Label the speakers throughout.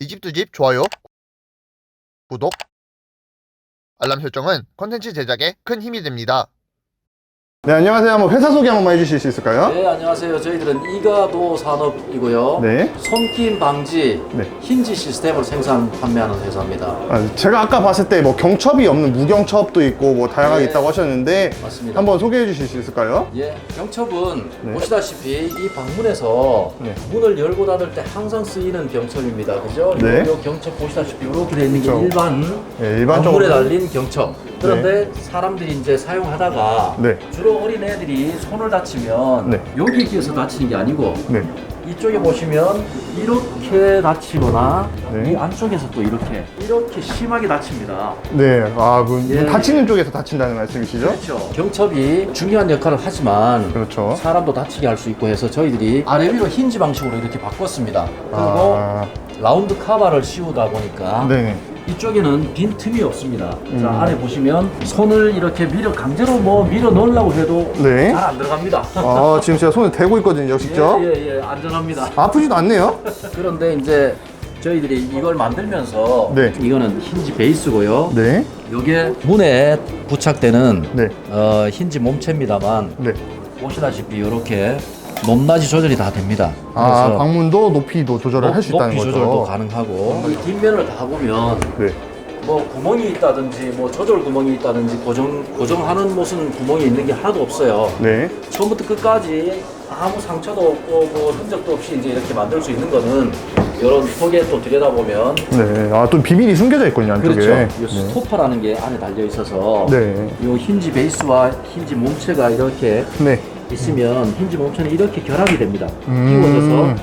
Speaker 1: 이집두집 좋아요, 구독, 알람 설정은 컨텐츠 제작에 큰 힘이 됩니다.
Speaker 2: 네, 안녕하세요. 한번 회사 소개 한 번만 해주실 수 있을까요?
Speaker 3: 네, 안녕하세요. 저희들은 이가도 산업이고요.
Speaker 2: 네.
Speaker 3: 손김 방지
Speaker 2: 네.
Speaker 3: 힌지 시스템을 생산 판매하는 회사입니다.
Speaker 2: 아, 제가 아까 봤을 때 뭐 경첩이 없는 무경첩도 있고 뭐 다양하게
Speaker 3: 네.
Speaker 2: 있다고 하셨는데
Speaker 3: 맞습니다.
Speaker 2: 한번 소개해 주실 수 있을까요?
Speaker 3: 예, 병첩은
Speaker 2: 네.
Speaker 3: 보시다시피 이 방문에서
Speaker 2: 네.
Speaker 3: 문을 열고 닫을 때 항상 쓰이는 병첩입니다. 그죠?
Speaker 2: 네.
Speaker 3: 요, 요 경첩 보시다시피 이렇게 되어 있는 게
Speaker 2: 그렇죠.
Speaker 3: 일반
Speaker 2: 네, 일반적으로
Speaker 3: 건물에 달린 경첩. 그런데 사람들이 이제 사용하다가
Speaker 2: 네.
Speaker 3: 주로 어린 애들이 손을 다치면
Speaker 2: 네.
Speaker 3: 여기에 끼어서 다치는 게 아니고
Speaker 2: 네.
Speaker 3: 이쪽에 보시면 이렇게 다치거나
Speaker 2: 네.
Speaker 3: 이 안쪽에서 또 이렇게 이렇게 심하게 다칩니다.
Speaker 2: 네. 아, 그
Speaker 3: 예.
Speaker 2: 다치는 쪽에서 다친다는 말씀이시죠?
Speaker 3: 그렇죠. 경첩이 중요한 역할을 하지만
Speaker 2: 그렇죠.
Speaker 3: 사람도 다치게 할 수 있고 해서 저희들이 아래 위로 힌지 방식으로 이렇게 바꿨습니다. 그리고
Speaker 2: 아,
Speaker 3: 라운드 카바를 씌우다 보니까
Speaker 2: 네.
Speaker 3: 이쪽에는 빈 틈이 없습니다.
Speaker 2: 음.
Speaker 3: 자 안에 보시면 손을 이렇게 밀어 강제로 뭐 밀어 넣으려고 해도
Speaker 2: 네.
Speaker 3: 잘 안 들어갑니다.
Speaker 2: 아, 지금 제가 손을 대고 있거든요, 직접.
Speaker 3: 예예예 안전합니다.
Speaker 2: 아프지도 않네요?
Speaker 3: 그런데 이제 저희들이 이걸 만들면서
Speaker 2: 네.
Speaker 3: 이거는 힌지 베이스고요.
Speaker 2: 네.
Speaker 3: 이게 문에 부착되는
Speaker 2: 네.
Speaker 3: 어, 힌지 몸체입니다만
Speaker 2: 네.
Speaker 3: 보시다시피 이렇게 높낮이 조절이 다 됩니다.
Speaker 2: 아, 방문도 높이도 조절을 할수
Speaker 3: 높-
Speaker 2: 있다는
Speaker 3: 높이
Speaker 2: 거죠.
Speaker 3: 조절도 가능하고 이 뒷면을 다 보면
Speaker 2: 네.
Speaker 3: 뭐 구멍이 있다든지 뭐 조절 구멍이 있다든지 고정 고정하는 무슨 구멍이 있는 게 하나도 없어요.
Speaker 2: 네.
Speaker 3: 처음부터 끝까지 아무 상처도 없고 뭐 흔적도 없이 이제 이렇게 만들 수 있는 거는 이런 속에 또 들여다보면
Speaker 2: 네. 아, 또 비밀이 숨겨져 있군요, 안쪽에.
Speaker 3: 그렇죠. 이
Speaker 2: 네.
Speaker 3: 스토퍼라는 게 안에 달려 있어서
Speaker 2: 네.
Speaker 3: 이 힌지 베이스와 힌지 몸체가 이렇게
Speaker 2: 네.
Speaker 3: 있으면 힌지 몸체는 이렇게 결합이 됩니다.
Speaker 2: 음.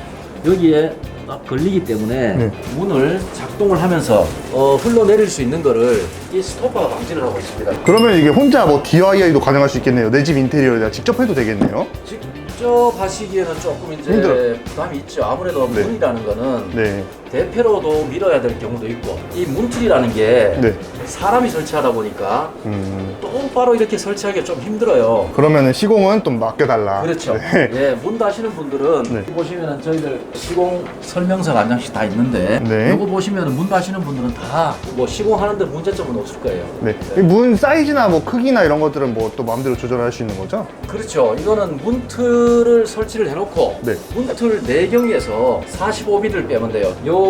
Speaker 3: 끼워져서 여기에 딱 걸리기 때문에
Speaker 2: 네.
Speaker 3: 문을 작동을 하면서 어, 흘러내릴 수 있는 거를 이 스토퍼가 방지를 하고 있습니다.
Speaker 2: 그러면 이게 혼자 뭐 DIY도 가능할 수 있겠네요. 내 집 인테리어를 내가 직접 해도 되겠네요.
Speaker 3: 직접 하시기에는 조금 이제
Speaker 2: 힘들어요.
Speaker 3: 부담이 있죠. 아무래도
Speaker 2: 네.
Speaker 3: 문이라는 거는
Speaker 2: 네.
Speaker 3: 대패로도 밀어야 될 경우도 있고 이 문틀이라는 게
Speaker 2: 네.
Speaker 3: 사람이 설치하다 보니까
Speaker 2: 음.
Speaker 3: 똑바로 이렇게 설치하기 좀 힘들어요.
Speaker 2: 그러면은 시공은 좀 맡겨달라.
Speaker 3: 그렇죠.
Speaker 2: 네.
Speaker 3: 예, 문 다시는 분들은
Speaker 2: 네.
Speaker 3: 보시면은 저희들 시공 설명서가 한 장씩 다 있는데
Speaker 2: 네.
Speaker 3: 이거 보시면은 문 다시는 분들은 다 뭐 시공하는데 문제점은 없을 거예요.
Speaker 2: 네. 이문 사이즈나 뭐 크기나 이런 것들은 뭐 또 마음대로 조절할 수 있는 거죠?
Speaker 3: 그렇죠. 이거는 문틀을 설치를 해놓고
Speaker 2: 네.
Speaker 3: 문틀 내경에서 45mm를 빼면 돼요. 요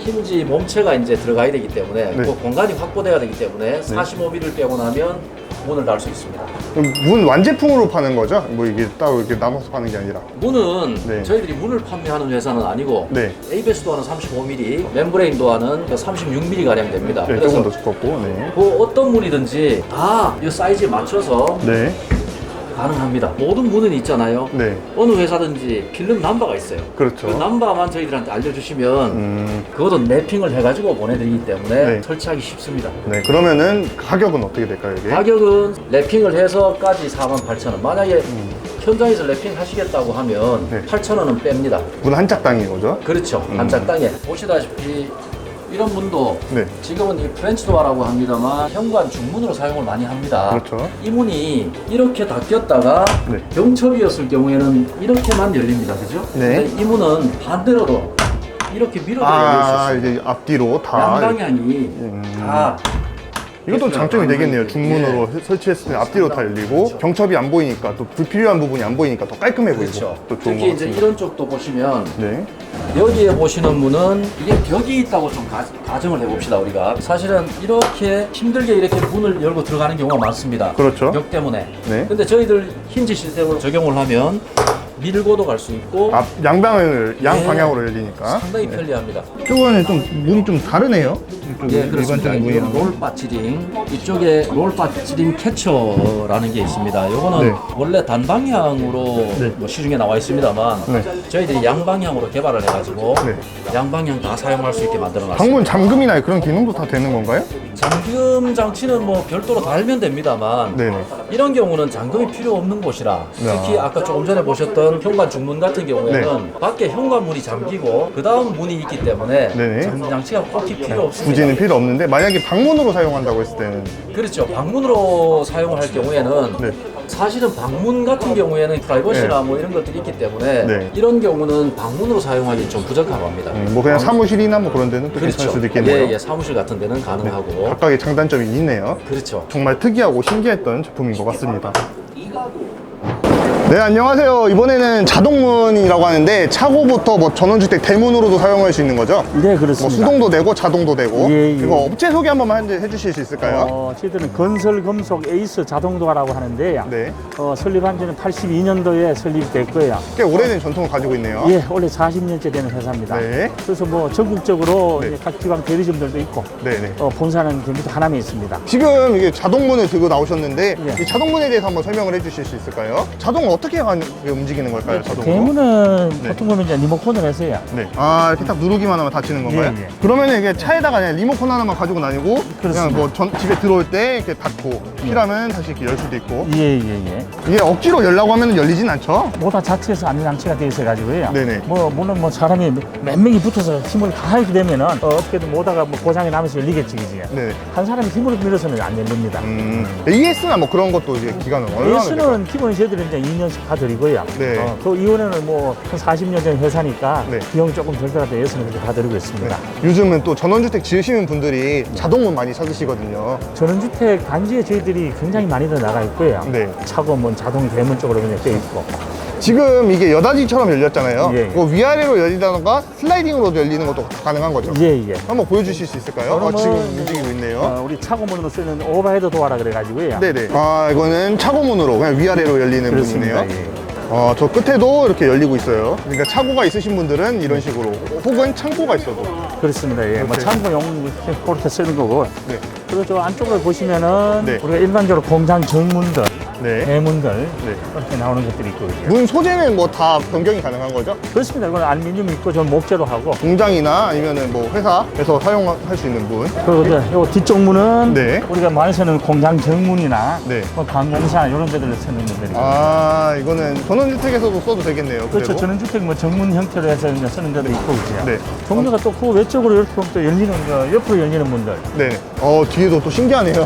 Speaker 3: 힌지 몸체가 이제 들어가야 되기 때문에
Speaker 2: 네.
Speaker 3: 그 공간이 확보돼야 되기 때문에 45mm를 빼고 나면 문을 달수 있습니다.
Speaker 2: 그럼 문 완제품으로 파는 거죠? 뭐 이게 따로 이렇게 남아서 파는 게 아니라.
Speaker 3: 문은
Speaker 2: 네.
Speaker 3: 저희들이 문을 판매하는 회사는 아니고
Speaker 2: 네.
Speaker 3: ABS 도어는 35mm, 멤브레인 도어는 36mm 가량 됩니다.
Speaker 2: 네,
Speaker 3: 그래서
Speaker 2: 조금 더 두껍고. 네.
Speaker 3: 그 어떤 문이든지 다 이 사이즈에 맞춰서
Speaker 2: 네.
Speaker 3: 가능합니다. 모든 문은 있잖아요.
Speaker 2: 네.
Speaker 3: 어느 회사든지 필름 넘버가 있어요.
Speaker 2: 그렇죠.
Speaker 3: 그 넘버만 저희들한테 알려주시면
Speaker 2: 음.
Speaker 3: 그것도 랩핑을 해가지고 보내드리기 때문에
Speaker 2: 네.
Speaker 3: 설치하기 쉽습니다.
Speaker 2: 네. 그러면은 가격은 어떻게 될까요, 이게?
Speaker 3: 가격은 랩핑을 해서까지 48,000원. 만약에 현장에서 랩핑 하시겠다고 하면
Speaker 2: 음. 네.
Speaker 3: 8,000원은 뺍니다.
Speaker 2: 문 한 짝당인 거죠?
Speaker 3: 그렇죠.
Speaker 2: 음.
Speaker 3: 한짝 땅에 보시다시피 이런 문도
Speaker 2: 네.
Speaker 3: 지금은 이 프렌치 도어라고 합니다만 현관 중문으로 사용을 많이 합니다.
Speaker 2: 그렇죠.
Speaker 3: 이 문이 이렇게 닫혔다가
Speaker 2: 네.
Speaker 3: 병첩이었을 경우에는 이렇게만 열립니다. 그죠?
Speaker 2: 네.
Speaker 3: 근데 이 문은 반대로도 이렇게 밀어도
Speaker 2: 아,
Speaker 3: 열릴 수 있어요.
Speaker 2: 이제 앞뒤로 다.
Speaker 3: 양방향이
Speaker 2: 음.
Speaker 3: 다
Speaker 2: 이것도 장점이 되겠네요. 중문으로
Speaker 3: 예.
Speaker 2: 설치했을 때 앞뒤로 다 열리고
Speaker 3: 그렇죠.
Speaker 2: 경첩이 안 보이니까 또 불필요한 부분이 안 보이니까 더 깔끔해 보이고
Speaker 3: 그렇죠.
Speaker 2: 또 좋은
Speaker 3: 특히
Speaker 2: 것
Speaker 3: 이제
Speaker 2: 같습니다.
Speaker 3: 이런 쪽도 보시면
Speaker 2: 네.
Speaker 3: 여기에 보시는 문은 이게 벽이 있다고 좀 가, 가정을 해봅시다 우리가 사실은 이렇게 힘들게 이렇게 문을 열고 들어가는 경우가 많습니다
Speaker 2: 그렇죠.
Speaker 3: 벽 때문에
Speaker 2: 네.
Speaker 3: 근데 저희들 힌지 시스템으로 적용을 하면 밀고도 갈 수 있고
Speaker 2: 앞 양방을 양
Speaker 3: 네.
Speaker 2: 방향으로 열리니까.
Speaker 3: 상당히
Speaker 2: 네.
Speaker 3: 편리합니다
Speaker 2: 이거는 좀 문이 좀 다르네요. 좀
Speaker 3: 예, 그렇습니다.
Speaker 2: 일반적인 문이랑.
Speaker 3: 롤 바치링 이쪽에 롤 바치링 캐쳐라는 게 있습니다. 요거는
Speaker 2: 네.
Speaker 3: 원래 단방향으로
Speaker 2: 네.
Speaker 3: 뭐 시중에 나와 있습니다만
Speaker 2: 네.
Speaker 3: 저희들이 양방향으로 개발을 해가지고
Speaker 2: 네.
Speaker 3: 양방향 다 사용할 수 있게 만들어놨습니다.
Speaker 2: 방문 잠금이나 그런 기능도 다 되는 건가요?
Speaker 3: 잠금 장치는 뭐 별도로 달면 됩니다만
Speaker 2: 네네.
Speaker 3: 이런 경우는 잠금이 필요 없는 곳이라 특히 아까 조금 전에 보셨던 현관 중문 같은 경우에는 밖에 현관문이 잠기고 그 다음 문이 있기 때문에
Speaker 2: 네네.
Speaker 3: 잠금 장치가 꼭 필요 없습니다.
Speaker 2: 굳이는 필요 없는데 만약에 방문으로 사용한다고 했을 때는
Speaker 3: 그렇죠. 방문으로 사용을 할 경우에는
Speaker 2: 네.
Speaker 3: 사실은 방문 같은 경우에는 프라이버시나 뭐 이런 것들이 있기 때문에
Speaker 2: 네.
Speaker 3: 이런 경우는 방문으로 사용하기 좀 부적합합니다.
Speaker 2: 음, 뭐 그냥 사무실이나 뭐 그런 데는 또 괜찮을 수도 있겠네요.
Speaker 3: 예, 예, 사무실 같은 데는 가능하고.
Speaker 2: 각각의 장단점이 있네요.
Speaker 3: 그렇죠.
Speaker 2: 정말 특이하고 신기했던 제품인 것 같습니다. 네, 안녕하세요. 이번에는 자동문이라고 하는데 차고부터 뭐 전원주택 대문으로도 사용할 수 있는 거죠?
Speaker 4: 네,
Speaker 2: 뭐
Speaker 4: 그렇습니다.
Speaker 2: 수동도 되고 자동도 되고.
Speaker 4: 예, 예.
Speaker 2: 이거 업체 소개 한 번만 해- 해주실 수 있을까요?
Speaker 4: 어, 저희들은 건설금속 에이스 자동도화라고 하는데요.
Speaker 2: 네.
Speaker 4: 어, 설립한 지는 82년도에 설립됐고요.
Speaker 2: 꽤 오래된 전통을 가지고 있네요.
Speaker 4: 예, 원래 40년째 되는 회사입니다.
Speaker 2: 네.
Speaker 4: 그래서 뭐 전국적으로
Speaker 2: 네.
Speaker 4: 각 지방 대리점들도 있고
Speaker 2: 네 네.
Speaker 4: 어, 본사는 경기도 하남에 있습니다.
Speaker 2: 지금 이게 자동문을 들고 나오셨는데
Speaker 4: 예.
Speaker 2: 이 자동문에 대해서 한번 설명을 해 주실 수 있을까요? 자동은 어떻게 가- 움직이는 걸까요? 자동으로?
Speaker 4: 대문은
Speaker 2: 네.
Speaker 4: 보통 보면 이제 리모컨으로 해서요.
Speaker 2: 네. 아 이렇게 딱 누르기만 하면 닫히는 건가요?
Speaker 4: 예, 예.
Speaker 2: 그러면 이게 차에다가 그냥 리모컨 하나만 가지고 다니고 그냥
Speaker 4: 그렇습니다.
Speaker 2: 뭐 전- 집에 들어올 때 이렇게 닫고 필요하면 다시 이렇게 열 수도 있고
Speaker 4: 예, 예, 예.
Speaker 2: 이게 억지로 열라고 하면 열리진 않죠?
Speaker 4: 모다 자체에서 안전 장치가 되어 있어가지고요.
Speaker 2: 네네.
Speaker 4: 뭐, 물론 뭐 사람이 몇 명이 붙어서 힘을 가하게 되면은 어, 어떻게든 모다가 뭐 고장이 나면서 열리겠지, 그지?
Speaker 2: 네.
Speaker 4: 한 사람이 힘으로 밀어서는 안 열립니다.
Speaker 2: 음, AS나 뭐 그런 것도 이제 기간은 얼마나 될까요?
Speaker 4: AS는 기본에 저희들은 이제 2년 씩 다 드리고요.
Speaker 2: 네.
Speaker 4: 어, 그 이후에는 뭐 한 40년 전 회사니까
Speaker 2: 네.
Speaker 4: 비용이 조금 덜 들어도 AS는 그렇게 다 드리고 있습니다.
Speaker 2: 네. 요즘은 또 전원주택 지으시는 분들이 자동문 많이 찾으시거든요.
Speaker 4: 전원주택 단지에 저희들이 굉장히 많이 더 나가 있고요.
Speaker 2: 네.
Speaker 4: 차고 뭐 자동 대문 쪽으로 그냥 돼 있고.
Speaker 2: 지금 이게 여닫이처럼 열렸잖아요.
Speaker 4: 예, 예.
Speaker 2: 그거 위아래로 열리다던가 슬라이딩으로 열리는 것도 다 가능한 거죠?
Speaker 4: 예, 예.
Speaker 2: 한번 보여주실 수 있을까요? 아,
Speaker 4: 그러면
Speaker 2: 지금 움직이고 있네요.
Speaker 4: 어, 우리 차고문으로 쓰는 오버헤드 도어라 그래가지고요.
Speaker 2: 네네. 아, 이거는 차고문으로 그냥 위아래로 열리는
Speaker 4: 그렇습니다.
Speaker 2: 문이네요.
Speaker 4: 예.
Speaker 2: 어, 저 끝에도 이렇게 열리고 있어요. 그러니까 차고가 있으신 분들은 이런 식으로 혹은 창고가 있어도
Speaker 4: 그렇습니다. 예. 뭐
Speaker 2: 이렇게.
Speaker 4: 창고용 그렇게 쓰는 거고.
Speaker 2: 네.
Speaker 4: 그리고 저 안쪽을 보시면은
Speaker 2: 네.
Speaker 4: 우리가 일반적으로 공장 정문들,
Speaker 2: 네.
Speaker 4: 대문들
Speaker 2: 네.
Speaker 4: 이렇게 나오는 것들이 있고. 그죠.
Speaker 2: 문 소재는 뭐 다 변경이 가능한 거죠?
Speaker 4: 그렇습니다. 이건 알루미늄 있고 전 목재로 하고
Speaker 2: 공장이나 아니면은 뭐 회사에서 사용할 수 있는 문.
Speaker 4: 그리고 이제 요 뒤쪽 문은
Speaker 2: 네.
Speaker 4: 우리가 많이 쓰는 공장 정문이나
Speaker 2: 네.
Speaker 4: 뭐 관공사 이런 데들 쓰는 분들이
Speaker 2: 아, 이거는 전원주택에서도 써도 되겠네요.
Speaker 4: 그렇죠.
Speaker 2: 그대로.
Speaker 4: 전원주택 뭐 정문 형태로 해서 이제 쓰는 데도 있고 그죠.
Speaker 2: 네.
Speaker 4: 종류가 또 그 외쪽으로 이렇게 보면 또 열리는 거 옆으로 열리는 문들.
Speaker 2: 네. 어, 뒤에도 또 신기하네요.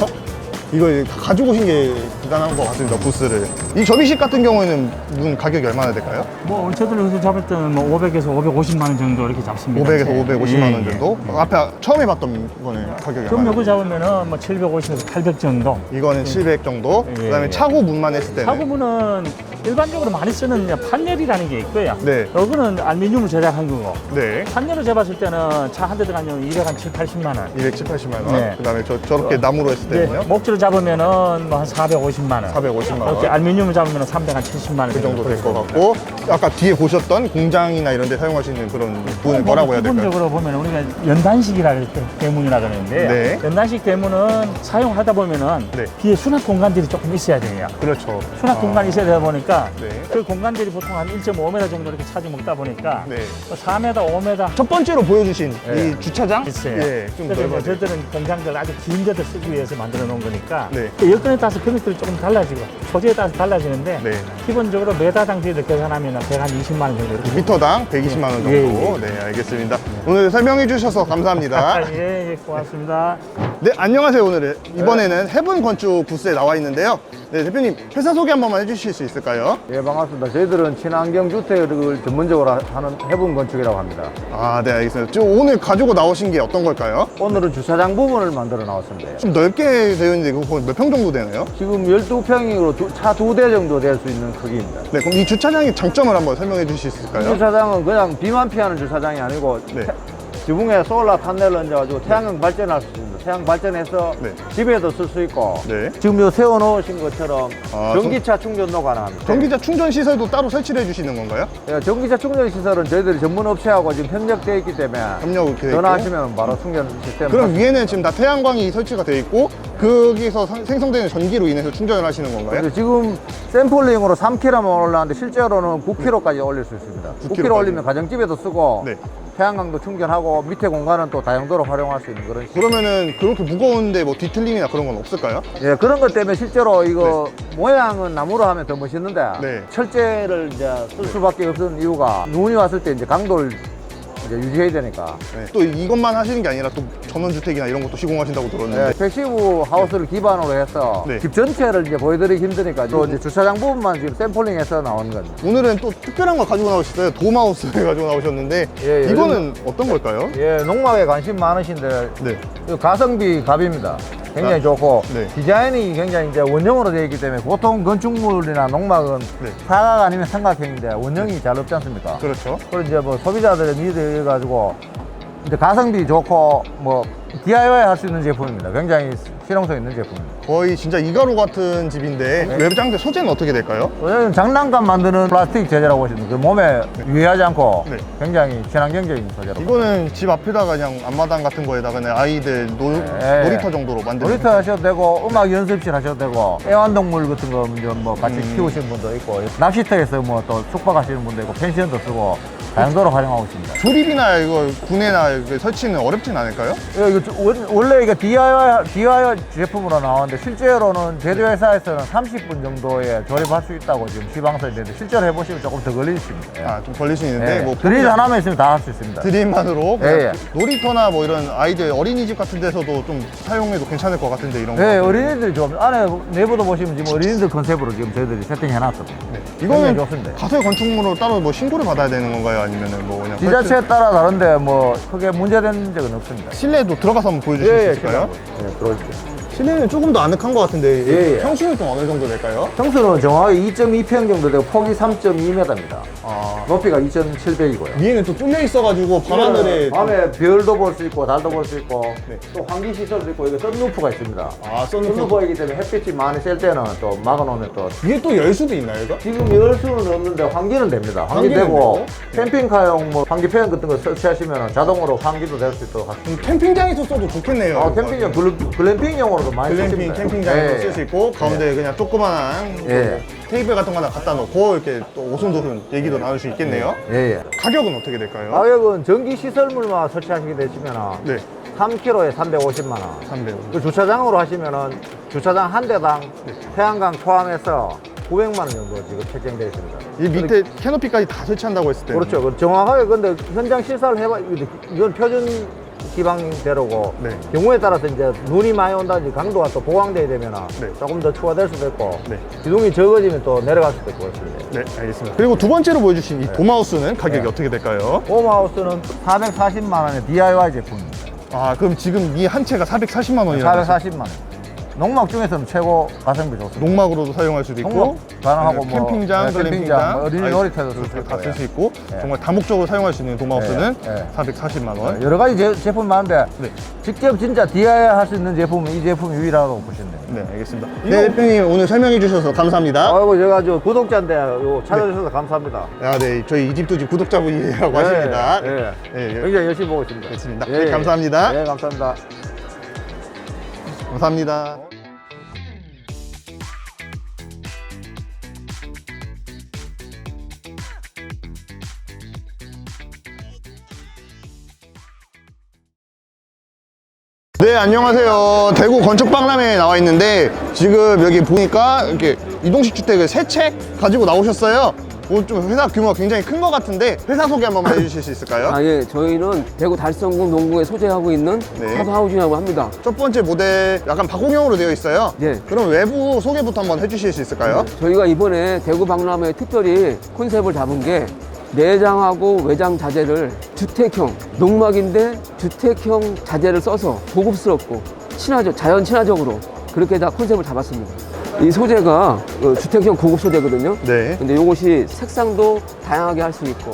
Speaker 2: 이거 다 가지고 오신 게 대단한 것 같습니다, 부스를. 이 접이식 같은 경우에는 문 가격이 얼마나 될까요?
Speaker 4: 뭐 저들 여기서 잡을 때는 뭐 500에서 550만 원 정도 이렇게 잡습니다.
Speaker 2: 500에서
Speaker 4: 예,
Speaker 2: 550만 원
Speaker 4: 예.
Speaker 2: 정도? 앞에 처음에 봤던 거는 가격이
Speaker 4: 그럼
Speaker 2: 얼마나
Speaker 4: 여기 잡으면은 뭐 750에서 800 정도.
Speaker 2: 이거는 700 정도.
Speaker 4: 예,
Speaker 2: 그다음에
Speaker 4: 예.
Speaker 2: 차고 문만 했을 때는
Speaker 4: 사고문은 일반적으로 많이 쓰는 그냥 판넬이라는 게 있고요.
Speaker 2: 네.
Speaker 4: 여기는 알루미늄을 제작한 거고.
Speaker 2: 네.
Speaker 4: 판넬을 재봤을 때는 차 한 대 들어가면 200한 7, 80만 원.
Speaker 2: 270, 80만 원.
Speaker 4: 네.
Speaker 2: 그다음에 저 저렇게 나무로 했을
Speaker 4: 네,
Speaker 2: 때는요?
Speaker 4: 목줄 을 잡으면은 뭐한 450만 원.
Speaker 2: 450만 원.
Speaker 4: 이렇게 알루미늄을 잡으면 300한 70만 원.
Speaker 2: 그 정도 될 것 같고 아까 뒤에 보셨던 공장이나 이런 데 사용할 수 있는 그런 문 뭐라고 해야 될까요?
Speaker 4: 기본적으로 보면 우리가 연단식이라 이렇게 대문이라 그러는데
Speaker 2: 네.
Speaker 4: 연단식 대문은 사용하다 보면은
Speaker 2: 네.
Speaker 4: 뒤에 수납 공간들이 조금 있어야 돼요.
Speaker 2: 그렇죠.
Speaker 4: 수납
Speaker 2: 아,
Speaker 4: 공간이 있어야 되다 보니까
Speaker 2: 네.
Speaker 4: 그 공간들이 보통 한 1.5m 정도 이렇게 차지 먹다 보니까
Speaker 2: 네.
Speaker 4: 4m, 5m
Speaker 2: 첫 번째로 보여주신
Speaker 4: 네.
Speaker 2: 이 주차장
Speaker 4: 있어요.
Speaker 2: 예, 좀
Speaker 4: 그래서
Speaker 2: 넓어요.
Speaker 4: 이제 저희들은 공장들 아주 긴 데들 쓰기 위해서 만들어 놓은 거니까
Speaker 2: 네.
Speaker 4: 그 여건에 따라서 금액들이 조금 달라지고 소재에 따라서 달라지는데
Speaker 2: 네.
Speaker 4: 기본적으로 메다당 저희들 계산하면 120만 원 정도 이렇게
Speaker 2: 미터당 120만 원 정도.
Speaker 4: 예, 예.
Speaker 2: 네, 알겠습니다. 오늘 설명해 주셔서 감사합니다.
Speaker 4: 아, 예, 예, 고맙습니다.
Speaker 2: 네, 안녕하세요. 오늘 이번에는 해븐 건축 부스에 나와 있는데요. 네, 대표님 회사 소개 한 번만 해주실 수 있을까요?
Speaker 5: 예, 반갑습니다. 저희들은 친환경 주택을 전문적으로 하는 해분 건축이라고 합니다.
Speaker 2: 아, 네, 알겠습니다. 지금 오늘 가지고 나오신 게 어떤 걸까요?
Speaker 5: 오늘은 주차장 부분을 만들어 나왔습니다.
Speaker 2: 좀 넓게 되어 있는데 그거 몇평 정도 되나요?
Speaker 5: 지금 12평으로 차 두 대 정도 될 수 있는 크기입니다.
Speaker 2: 네, 그럼 이 주차장의 장점을 한번 설명해 주실
Speaker 5: 수이
Speaker 2: 있을까요?
Speaker 5: 주차장은 그냥 비만 피하는 주차장이 아니고
Speaker 2: 네.
Speaker 5: 태- 지붕에 솔라 판넬을 얹어가지고 태양광 발전할 수 있습니다. 태양 발전해서
Speaker 2: 네.
Speaker 5: 집에도 쓸 수 있고
Speaker 2: 네.
Speaker 5: 지금 요 세워놓으신 것처럼
Speaker 2: 아,
Speaker 5: 전기차 충전도 가능합니다.
Speaker 2: 전기차 충전 시설도 따로 설치를 해주시는 건가요?
Speaker 5: 예, 전기차 충전 시설은 저희들이 전문 업체하고 지금 협력되어 있기 때문에
Speaker 2: 협력이 되어 있고.
Speaker 5: 전화하시면 바로 충전 시스템
Speaker 2: 그럼 위에는 지금 다 태양광이 설치가 되어 있고 거기서 상- 생성되는 전기로 인해서 충전을 하시는 건가요?
Speaker 5: 근데 지금 샘플링으로 3kg만 올라왔는데 실제로는 9kg까지 올릴 수 있습니다.
Speaker 2: 9kg
Speaker 5: 9kg 올리면 가정집에도 쓰고
Speaker 2: 네.
Speaker 5: 태양광도 충전하고 밑에 공간은 또 다용도로 활용할 수 있는 그런 시-
Speaker 2: 그러면은 그렇게 무거운데 뭐 뒤틀림이나 그런 건 없을까요?
Speaker 5: 예, 그런 것 때문에 실제로 이거 모양은 나무로 하면 더 멋있는데
Speaker 2: 네.
Speaker 5: 철제를 이제 쓸 수밖에 없는 이유가 눈이 왔을 때 이제 강도를 이제 유지해야 되니까.
Speaker 2: 네. 또 이것만 하시는 게 아니라 또 전원주택이나 이런 것도 시공하신다고 들었는데
Speaker 5: 네, 패시브 하우스를 기반으로 해서
Speaker 2: 네.
Speaker 5: 집 전체를 이제 보여드리기 힘드니까 또 이제 주차장 부분만 지금 샘플링해서 나오는 겁니다.
Speaker 2: 오늘은 또 특별한 걸 가지고 나오셨어요. 돔하우스를 가지고 나오셨는데
Speaker 5: 예, 예.
Speaker 2: 이거는 어떤 걸까요?
Speaker 5: 예, 농막에 관심 많으신데
Speaker 2: 네.
Speaker 5: 이 가성비 갑입니다. 굉장히
Speaker 2: 아,
Speaker 5: 좋고
Speaker 2: 네.
Speaker 5: 디자인이 굉장히 이제 원형으로 되어 있기 때문에 보통 건축물이나 농막은
Speaker 2: 네.
Speaker 5: 사각 아니면 삼각형인데 원형이 잘 없지 않습니까?
Speaker 2: 그렇죠.
Speaker 5: 그리고 이제 뭐 소비자들의 니드에 가지고 이제 가성비 좋고 뭐 DIY 할 수 있는 제품입니다. 굉장히 실용성 있는 제품입니다.
Speaker 2: 거의 진짜 이가루 같은 집인데
Speaker 5: 네.
Speaker 2: 외장재 소재는 어떻게 될까요?
Speaker 5: 왜냐면 장난감 만드는 플라스틱 재질라고 보시면 그 몸에 유해하지 않고
Speaker 2: 네.
Speaker 5: 굉장히 친환경적인 소재로.
Speaker 2: 이거는 집 앞에다가 그냥 앞마당 같은 거에다가 그냥 아이들 놀,
Speaker 5: 네.
Speaker 2: 놀이터 정도로 만드는
Speaker 5: 놀이터 하셔도 되고 음악 연습실 하셔도 되고 애완동물 같은 거뭐 같이
Speaker 2: 음.
Speaker 5: 키우시는 분도 있고 낚시터에서 뭐 또 숙박하시는 분도 있고 펜션도 쓰고 다양도로 활용하고 있습니다.
Speaker 2: 조립이나 이거 구내나 이거 설치는 어렵진 않을까요?
Speaker 5: 예, 이거 저- 원- 원래 이게 DIY, DIY 제품으로 나왔는데 실제로는 제조 회사에서는 30분 정도에 조립할 수 있다고 지금 시방서 있는데 실제로 해보시면 조금 더 걸리십니다. 예.
Speaker 2: 아, 좀 걸릴 수 있는데
Speaker 5: 예.
Speaker 2: 뭐
Speaker 5: 드릴 하나만 있으면 다 할 수 있습니다.
Speaker 2: 드림만으로 그냥
Speaker 5: 예, 예.
Speaker 2: 놀이터나 뭐 이런 아이들 어린이집 같은 데서도 좀 사용해도 괜찮을 것 같은데 이런 거.
Speaker 5: 네, 어린이들이 좀 안에 내부도 보시면 지금 어린이들 컨셉으로 지금 저희들이 세팅해놨거든요.
Speaker 2: 네.
Speaker 5: 굉장히
Speaker 2: 이거는
Speaker 5: 좋습니다.
Speaker 2: 가설 건축물로 따로 뭐 신고를 받아야 되는 건가요? 아니면은 뭐 그냥
Speaker 5: 지자체에 따라 다른데 뭐 크게 문제된 적은 없습니다.
Speaker 2: 실내도 들어가서 한번 보여주실 수 있을까요?
Speaker 5: 예, 들어오십시오.
Speaker 2: 실내는 조금 더 아늑한 것 같은데
Speaker 5: 예, 예.
Speaker 2: 평수는 좀 어느 정도 될까요?
Speaker 5: 평수는 정확히 2.2평 정도 되고 폭이 3.2m입니다.
Speaker 2: 아
Speaker 5: 높이가 2,700이고요.
Speaker 2: 위에는 또 뚫려 있어가지고 밤하늘에
Speaker 5: 밤에 별도 볼 수 있고 달도 볼 수 있고
Speaker 2: 네.
Speaker 5: 또 환기 시설도 있고 이거 썬루프가 있습니다.
Speaker 2: 아 썬루프
Speaker 5: 썬루프이기 때문에 햇빛이 많이 셀 때는 또 막아놓으면 또
Speaker 2: 위에 또 열 수도 있나요, 이거?
Speaker 5: 지금 열 수는 없는데 환기는 됩니다.
Speaker 2: 환기는
Speaker 5: 환기되고
Speaker 2: 되고?
Speaker 5: 캠핑카용 뭐 환기팬 같은 거 설치하시면 자동으로 환기도 될 수 있도록
Speaker 2: 음, 캠핑장에서 써도 좋겠네요.
Speaker 5: 아,
Speaker 2: 이거.
Speaker 5: 캠핑용 글램, 글램핑용으로 도 많이
Speaker 2: 글램핑
Speaker 5: 쓰십니다.
Speaker 2: 캠핑장에서
Speaker 5: 예,
Speaker 2: 쓸수 있고 가운데 그냥 조그만한
Speaker 5: 예.
Speaker 2: 테이블 같은 거 하나 갖다 놓고 이렇게 또 오손도손 얘기도 나눌 수 있겠네요.
Speaker 5: 예, 예.
Speaker 2: 가격은 어떻게 될까요?
Speaker 5: 가격은 전기 시설물만 설치하시게 되시면
Speaker 2: 네,
Speaker 5: 3kg에 350만 원.
Speaker 2: 300원.
Speaker 5: 그 주차장으로 하시면은 주차장 한 대당
Speaker 2: 네.
Speaker 5: 태양광 포함해서 900만 원 정도 지금 책정되어 있습니다.
Speaker 2: 이 밑에 캐노피까지 다 설치한다고 했을 때
Speaker 5: 그렇죠. 그 정확하게 근데 현장 실사를 해봐 이건 표준 기방대로고
Speaker 2: 네.
Speaker 5: 경우에 따라서 이제 눈이 많이 온다든지 강도가 또 보강돼야 되면
Speaker 2: 네.
Speaker 5: 조금 더 추가될 수도 있고
Speaker 2: 네.
Speaker 5: 기둥이 적어지면 또 내려갈 수도 있고 그렇습니다.
Speaker 2: 네, 알겠습니다. 그리고 두 번째로 보여주신 이 돔하우스는 가격이
Speaker 5: 네.
Speaker 2: 어떻게 될까요?
Speaker 5: 홈하우스는 440만 원의 DIY 제품입니다.
Speaker 2: 아, 그럼 지금 이 한 채가 440만 원이라고
Speaker 5: 440만 원. 농막 중에서는 최고 가성비 좋습니다.
Speaker 2: 농막으로도 사용할 수도 있고
Speaker 5: 농막 가능하고 뭐,
Speaker 2: 캠핑장,
Speaker 5: 네,
Speaker 2: 글램핑장,
Speaker 5: 캠핑장, 뭐 어린이
Speaker 2: 아이,
Speaker 5: 놀이터에도 쓸수
Speaker 2: 그렇죠.
Speaker 5: 있고요.
Speaker 2: 다쓸 수 있고
Speaker 5: 네.
Speaker 2: 정말 다목적으로 사용할 수 있는 돔하우스는
Speaker 5: 네, 네.
Speaker 2: 440만 원.
Speaker 5: 여러 가지 제, 제품 많은데
Speaker 2: 네.
Speaker 5: 직접 진짜 DIY 할 수 있는 제품은 이 제품이 유일하다고 보시면 돼요.
Speaker 2: 네, 알겠습니다. 네, 대표님 오늘 설명해 주셔서 감사합니다.
Speaker 5: 아이고 제가 저 구독자인데 요 찾아주셔서 감사합니다.
Speaker 2: 아, 네, 저희 이 집도 집 구독자분이라고 하십니다.
Speaker 5: 예, 예.
Speaker 2: 네, 예.
Speaker 5: 굉장히 열심히 보고 있습니다.
Speaker 2: 됐습니다. 네, 감사합니다.
Speaker 5: 네, 감사합니다.
Speaker 2: 감사합니다. 네, 안녕하세요. 대구 건축박람회에 나와 있는데 지금 여기 보니까 이렇게 이동식 주택을 세채 가지고 나오셨어요. 오늘 좀 회사 규모가 굉장히 큰 것 같은데 회사 소개 한 번만 해주실 수 있을까요?
Speaker 6: 아, 예. 저희는 대구 달성군 농구에 소재하고 있는
Speaker 2: 네.
Speaker 6: 탑하우징이라고 합니다.
Speaker 2: 첫 번째 모델 약간 박공형으로 되어 있어요.
Speaker 6: 예.
Speaker 2: 그럼 외부 소개부터 한번 해주실 수 있을까요?
Speaker 6: 저희가 이번에 대구 박람회에 특별히 컨셉을 잡은 게 내장하고 외장 자재를 주택형, 농막인데 주택형 자재를 써서 고급스럽고 친화적, 자연 친화적으로 그렇게 다 컨셉을 잡았습니다. 이 소재가 어, 주택형 고급 소재거든요.
Speaker 2: 네.
Speaker 6: 근데 이것이 색상도 다양하게 할 수 있고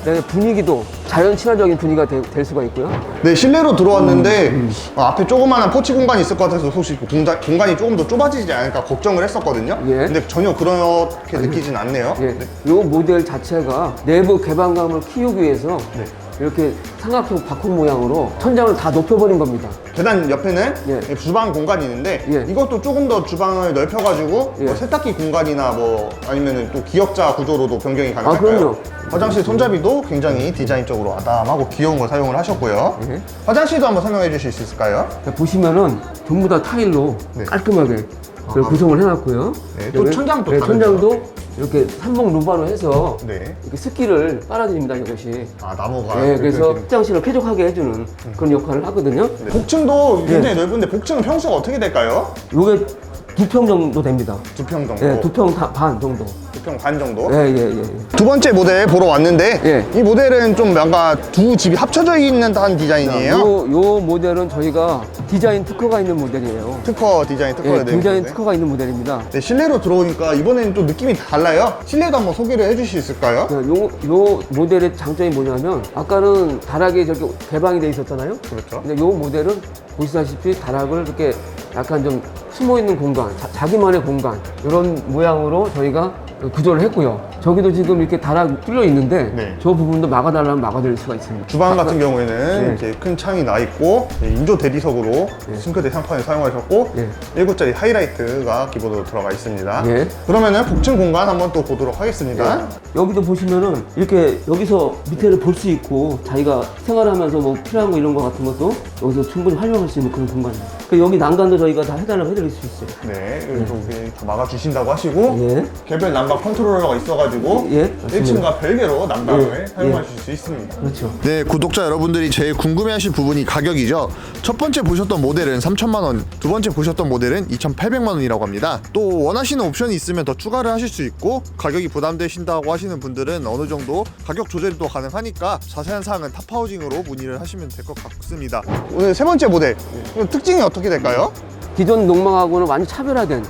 Speaker 6: 그다음에 분위기도 자연 친화적인 분위기가 되- 될 수가 있고요.
Speaker 2: 네, 실내로 들어왔는데
Speaker 6: 음,
Speaker 2: 어, 앞에 조그마한 포치 공간이 있을 것 같아서 혹시 그 공자, 공간이 조금 더 좁아지지 않을까 걱정을 했었거든요.
Speaker 6: 예.
Speaker 2: 근데 전혀 그렇게 느끼진 않네요.
Speaker 6: 예, 이 모델 자체가 내부 개방감을 키우기 위해서
Speaker 2: 네.
Speaker 6: 이렇게 삼각형 바꿈 모양으로 천장을 다 높여버린 겁니다.
Speaker 2: 계단 옆에는
Speaker 6: 예.
Speaker 2: 주방 공간이 있는데
Speaker 6: 예.
Speaker 2: 이것도 조금 더 주방을 넓혀가지고
Speaker 6: 예.
Speaker 2: 뭐 세탁기 공간이나 뭐 아니면은 또 기역자 구조로도 변경이 가능할까요?
Speaker 6: 아, 그럼요.
Speaker 2: 화장실 손잡이도 굉장히 디자인적으로 아담하고 귀여운 걸 사용을 하셨고요.
Speaker 6: 예.
Speaker 2: 화장실도 한번 설명해 주실 수 있을까요?
Speaker 6: 보시면은 전부 다 타일로
Speaker 2: 네.
Speaker 6: 깔끔하게
Speaker 2: 아.
Speaker 6: 구성을 해놨고요.
Speaker 2: 네, 또
Speaker 6: 여기-
Speaker 2: 천장도
Speaker 6: 네,
Speaker 2: 다르죠?
Speaker 6: 천장도 이렇게 삼봉 루바로 해서
Speaker 2: 네.
Speaker 6: 이렇게 습기를 빨아들입니다 이것이.
Speaker 2: 아 나무가.
Speaker 6: 네, 그래서
Speaker 2: 이렇게
Speaker 6: 확장실을 쾌적하게 해주는 그런 역할을 하거든요.
Speaker 2: 네. 복층도
Speaker 6: 예.
Speaker 2: 굉장히 넓은데 복층은 평수가 어떻게 될까요?
Speaker 6: 요게 두 평 정도 됩니다.
Speaker 2: 두 평 정도.
Speaker 6: 예, 두평 반 정도.
Speaker 2: 두평반 정도.
Speaker 6: 예, 예, 예. 예.
Speaker 2: 두 번째 모델 보러 왔는데
Speaker 6: 예.
Speaker 2: 이 모델은 좀 뭔가 두 집이 합쳐져 있는 한 디자인이에요.
Speaker 6: 요, 요 모델은 저희가 디자인 특허가 있는 모델이에요.
Speaker 2: 특허 디자인 특허에
Speaker 6: 예, 디자인. 특허가 있는 모델입니다.
Speaker 2: 네, 실내로 들어오니까 이번에는 또 느낌이 달라요. 실내도 한번 소개를 해주실 수 있을까요?
Speaker 6: 자, 요, 요 모델의 장점이 뭐냐면 아까는 다락이 저렇게 개방이 돼 있었잖아요.
Speaker 2: 그렇죠.
Speaker 6: 근데 요 모델은 보시다시피 다락을 이렇게 약간 좀 숨어 있는 공간, 자, 기만의 공간 이런 모양으로 저희가 구조를 했고요. 저기도 지금 이렇게 다락 뚫려 있는데
Speaker 2: 네.
Speaker 6: 저 부분도 막아달라면 막아드릴 수가 있습니다.
Speaker 2: 주방 같은 경우에는
Speaker 6: 예.
Speaker 2: 이제 큰 창이 나 있고 네, 인조 대리석으로 싱크대 상판을 사용하셨고
Speaker 6: 예.
Speaker 2: 1구짜리 하이라이트가 기본으로 들어가 있습니다.
Speaker 6: 예.
Speaker 2: 그러면은 복층 공간 한번 또 보도록 하겠습니다.
Speaker 6: 여기도 보시면은 이렇게 여기서 밑에를 볼 수 있고 자기가 생활하면서 뭐 필요한 거 이런 거 같은 것도 여기서 충분히 활용할 수 있는 그런 공간이에요. 그 여기 난간도 저희가 다 해달라고 해드릴 수 있어요.
Speaker 2: 네, 이렇게 다 막아주신다고 하시고
Speaker 6: 예.
Speaker 2: 개별 난방 컨트롤러가 있어가지고
Speaker 6: 예, 맞습니다.
Speaker 2: 1층과 별개로 난방을
Speaker 6: 예,
Speaker 2: 사용하실 수 있습니다.
Speaker 6: 그렇죠.
Speaker 1: 네, 구독자 여러분들이 제일 궁금해하실 부분이 가격이죠. 첫 번째 보셨던 모델은 3천만 원, 두 번째 보셨던 모델은 2,800만 원이라고 합니다. 또 원하시는 옵션이 있으면 더 추가를 하실 수 있고 가격이 부담되신다고 하시는 분들은 어느 정도 가격 조절도 가능하니까 자세한 사항은 탑하우징으로 문의를 하시면 될 것 같습니다.
Speaker 2: 오늘 세 번째 모델 이거 특징이 어떻게 될까요?
Speaker 6: 기존 농막하고는 완전 차별화된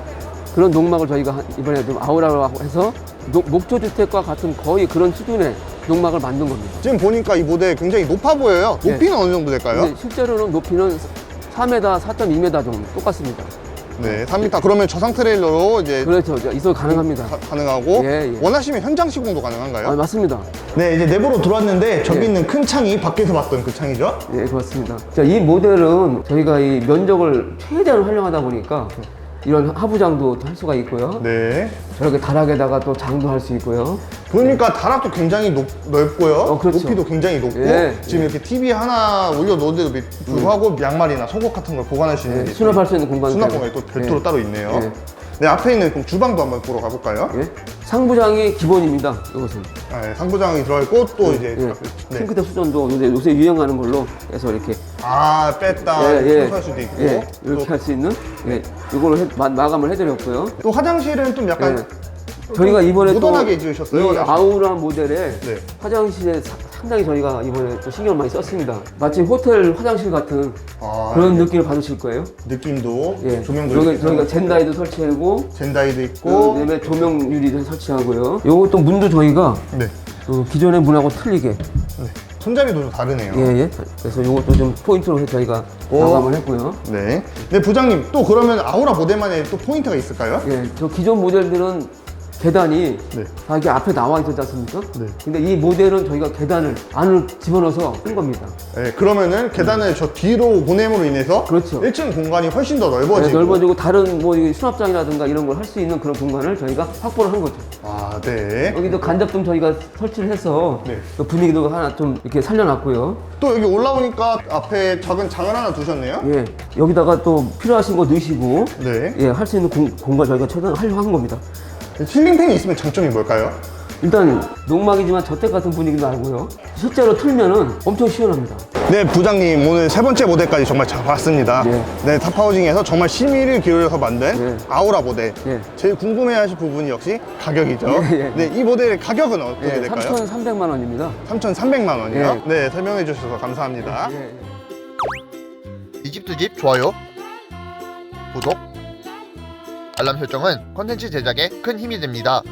Speaker 6: 그런 농막을 저희가 한- 이번에 좀 아우라고 해서 노- 목조주택과 같은 거의 그런 수준의 농막을 만든 겁니다.
Speaker 2: 지금 보니까 이 모델 굉장히 높아 보여요.
Speaker 6: 예.
Speaker 2: 높이는 어느 정도 될까요?
Speaker 6: 근데 실제로는 높이는 4m, 4.2m 정도 똑같습니다.
Speaker 2: 네, 3m. 그러면 저상 트레일러로 이제
Speaker 6: 그렇죠. 이소 가능합니다.
Speaker 2: 가, 가능하고
Speaker 6: 예, 예.
Speaker 2: 원하시면 현장 시공도 가능한가요?
Speaker 6: 아, 맞습니다.
Speaker 2: 네, 이제 내부로 들어왔는데 저기
Speaker 6: 예.
Speaker 2: 있는 큰 창이 밖에서 봤던 그 창이죠?
Speaker 6: 예, 그렇습니다. 자, 이 모델은 저희가 이 면적을 최대한 활용하다 보니까 이런 하부장도 할 수가 있고요.
Speaker 2: 네.
Speaker 6: 저렇게 다락에다가 또 장도 할 수 있고요.
Speaker 2: 보니까 다락도 굉장히 높, 넓고요.
Speaker 6: 어, 그렇죠.
Speaker 2: 높이도 굉장히 높고
Speaker 6: 예,
Speaker 2: 지금 이렇게 TV 하나 올려놓은데도 불구하고 양말이나 속옷 같은 걸 보관할 수 있는
Speaker 6: 예,
Speaker 2: 게
Speaker 6: 수납할 수 있는 공간.
Speaker 2: 수납 공간이 또 별도로
Speaker 6: 예.
Speaker 2: 따로 있네요.
Speaker 6: 예.
Speaker 2: 네, 앞에 있는 그럼 주방도 한번 보러 가볼까요?
Speaker 6: 예. 상부장이 기본입니다. 이것은.
Speaker 2: 아, 네, 상부장이 들어있고 또 이제
Speaker 6: 예.
Speaker 2: 네.
Speaker 6: 싱크대 수전도 요새, 요새 유행하는 걸로 해서 이렇게
Speaker 2: 아 뺐다 청소할 수도 있고
Speaker 6: 예, 이렇게
Speaker 2: 또,
Speaker 6: 할 수 있는 예, 이걸로 해- 마, 마감을 해드렸고요.
Speaker 2: 또 화장실은 좀 약간
Speaker 6: 예. 저희가 이번에
Speaker 2: 모던하게
Speaker 6: 또
Speaker 2: 지으셨어요.
Speaker 6: 이 아우라 모델에
Speaker 2: 네.
Speaker 6: 화장실에 사- 상당히 저희가 이번에 또 신경을 많이 썼습니다. 마치 호텔 화장실 같은
Speaker 2: 아,
Speaker 6: 그런 느낌을 받으실 거예요.
Speaker 2: 느낌도
Speaker 6: 예.
Speaker 2: 조명도
Speaker 6: 여기 저희가 젠다이도 설치하고
Speaker 2: 젠다이도 있고
Speaker 6: 그다음에 조명 유리도 설치하고요. 요것도 문도 저희가
Speaker 2: 네.
Speaker 6: 또 기존의 문하고 틀리게
Speaker 2: 네. 손잡이도 좀 다르네요.
Speaker 6: 예, 예. 그래서 요것도 좀 포인트로 저희가
Speaker 2: 오.
Speaker 6: 마감을 했고요.
Speaker 2: 네. 네, 부장님 또 그러면 아우라 모델만의 또 포인트가 있을까요?
Speaker 6: 예, 저 기존 모델들은 계단이
Speaker 2: 네.
Speaker 6: 다 이게 앞에 나와 있었지 않습니까?
Speaker 2: 네.
Speaker 6: 근데 이 모델은 저희가 계단을 안을 집어넣어서 한 겁니다.
Speaker 2: 네, 그러면은 계단을 저 뒤로 보냄으로 인해서
Speaker 6: 그렇죠.
Speaker 2: 1층 공간이 훨씬 더 넓어지고
Speaker 6: 네, 넓어지고 다른 뭐 이 수납장이라든가 이런 걸 할 수 있는 그런 공간을 저희가 확보를 한 거죠.
Speaker 2: 아, 네.
Speaker 6: 여기도 간접등 저희가 설치를 해서
Speaker 2: 네.
Speaker 6: 또 분위기도 하나 좀 이렇게 살려놨고요.
Speaker 2: 또 여기 올라오니까 앞에 작은 장을 하나 두셨네요.
Speaker 6: 예, 여기다가 또 필요하신 거 넣으시고
Speaker 2: 네.
Speaker 6: 예, 할 수 있는 공, 공간 저희가 최대한 하려고 한 겁니다.
Speaker 2: 힐링팬이 있으면 장점이 뭘까요?
Speaker 6: 일단 농막이지만 저택 같은 분위기도 나고요. 실제로 틀면은 엄청 시원합니다.
Speaker 2: 네, 부장님 오늘 세 번째 모델까지 정말 잘 봤습니다.
Speaker 6: 네.
Speaker 2: 네, 탑하우징에서 정말 심의를 기울여서 만든
Speaker 6: 네.
Speaker 2: 아우라 모델.
Speaker 6: 네.
Speaker 2: 제일 궁금해하실 부분이 역시 가격이죠.
Speaker 6: 예, 예.
Speaker 2: 네, 이 모델의 가격은 어떻게
Speaker 6: 예,
Speaker 2: 될까요?
Speaker 6: 3,300만 원입니다.
Speaker 2: 3,300만 원이요.
Speaker 6: 예.
Speaker 2: 네, 설명해 주셔서 감사합니다.
Speaker 6: 예, 예.
Speaker 1: 이집두집 좋아요, 구독, 알람 설정은 컨텐츠 제작에 큰 힘이 됩니다.